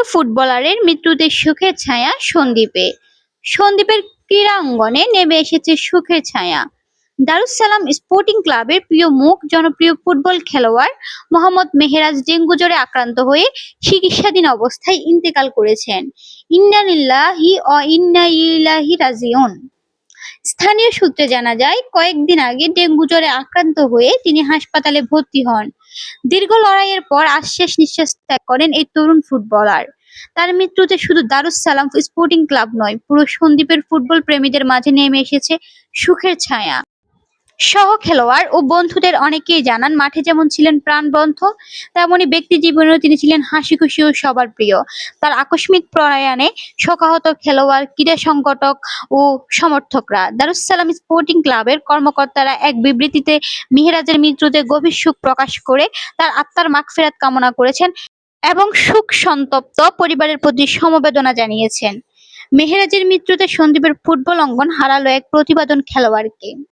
প্রিয় ফুটবলারের মৃত্যুতে সুখের ছায়া সন্দীপে। সন্দীপের ক্রীড়াঙ্গনে নেমে এসেছে সুখের ছায়া। দারুসালাম স্পোর্টিং ক্লাবের প্রিয় মুখ, জনপ্রিয় ফুটবল খেলোয়াড় মোহাম্মদ মেহেরাজ ডেঙ্গু জ্বরে আক্রান্ত হয়ে চিকিৎসাধীন অবস্থায় ইন্তেকাল করেছেন। ইন্নানিল্লাহি ও ইন্না ইলাহি রাজিউন। স্থানীয় সূত্রে জানা যায়, কয়েকদিন আগে ডেঙ্গু জ্বরে আক্রান্ত হয়ে তিনি হাসপাতালে ভর্তি হন। দীর্ঘ লড়াইয়ের পর আশ্বাস নিঃশ্বাস ত্যাগ করেন এই তরুণ ফুটবলার। তার মৃত্যুতে শুধু দারুস সালাম স্পোর্টিং ক্লাব নয়, পুরো সন্দ্বীপের ফুটবল প্রেমীদের মাঝে নেমে এসেছে সুখের ছায়া। সহ খেলোয়াড় ও বন্ধুদের অনেকেই জানান, মাঠে যেমন ছিলেন প্রাণবন্ত, তেমনি ব্যক্তি জীবনেও তিনি ছিলেন হাসি খুশি ও সবার প্রিয়। তার আকস্মিক প্রয়াণে শোকাহত খেলোয়াড়, ক্রীড়া সংগঠক ও সমর্থকরা দারুসালাম স্পোর্টিং ক্লাবের কর্মকর্তারা এক বিবৃতিতে মিহেরাজের মৃত্যুতে গভীর শোক প্রকাশ করে তার আত্মার মাগফিরাত কামনা করেছেন এবং সুখ সন্তপ্ত পরিবারের প্রতি সমবেদনা জানিয়েছেন। মেহেরাজের মৃত্যুতে সন্দীপের ফুটবল অঙ্গন হারালো এক প্রতিভাধন খেলোয়াড়কে।